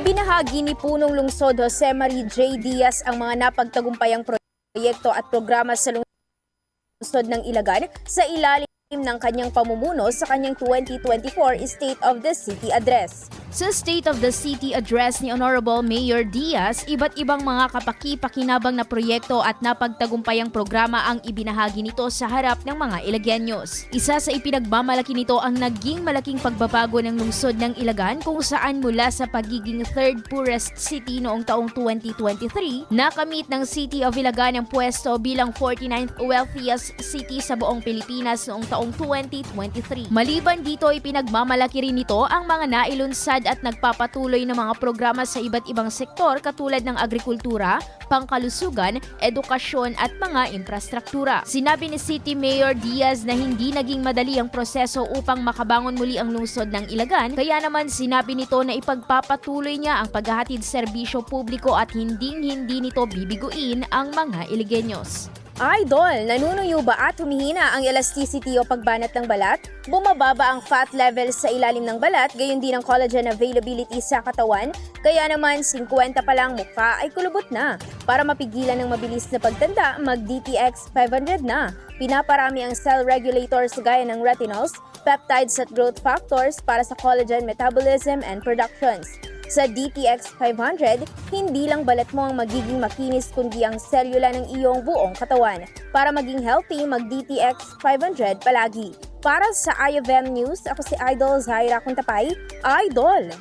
Ibinahagi ni Punong Lungsod Jose Marie J. Diaz ang mga napagtagumpayang proyekto at programa sa lungsod ng Ilagan sa ilalim ng kanyang pamumuno sa kanyang 2024 State of the City Address. Sa State of the City address ni Honorable Mayor Diaz, iba't ibang mga kapaki-pakinabang na proyekto at napagtagumpayang programa ang ibinahagi nito sa harap ng mga Ilagenyos. Isa sa ipinagmamalaki nito ang naging malaking pagbabago ng lungsod ng Ilagan kung saan mula sa pagiging third poorest city noong taong 2023, nakamit ng City of Ilagan ang pwesto bilang 49th wealthiest city sa buong Pilipinas noong taong 2023. Maliban dito, ipinagmamalaki rin nito ang mga nailunsad at nagpapatuloy ng mga programa sa iba't ibang sektor katulad ng agrikultura, pangkalusugan, edukasyon at mga infrastruktura. Sinabi ni City Mayor Diaz na hindi naging madali ang proseso upang makabangon muli ang lungsod ng Ilagan, kaya naman sinabi nito na ipagpapatuloy niya ang paghahatid serbisyo publiko at hinding-hindi nito bibiguin ang mga Iligenyos. Idol, nanunuyo ba at humihina ang elasticity o pagbanat ng balat? Bumababa ang fat levels sa ilalim ng balat, gayon din ang collagen availability sa katawan, kaya naman 50 pa lang mukha ay kulubot na. Para mapigilan ng mabilis na pagtanda, mag-DTX 500 na. Pinaparami ang cell regulators gaya ng retinols, peptides at growth factors para sa collagen metabolism and productions. Sa DTX 500, hindi lang balat mo ang magiging makinis kundi ang selula ng iyong buong katawan. Para maging healthy, mag-DTX 500 palagi. Para sa IFM News, ako si Idol Zaira Kuntapay, Idol!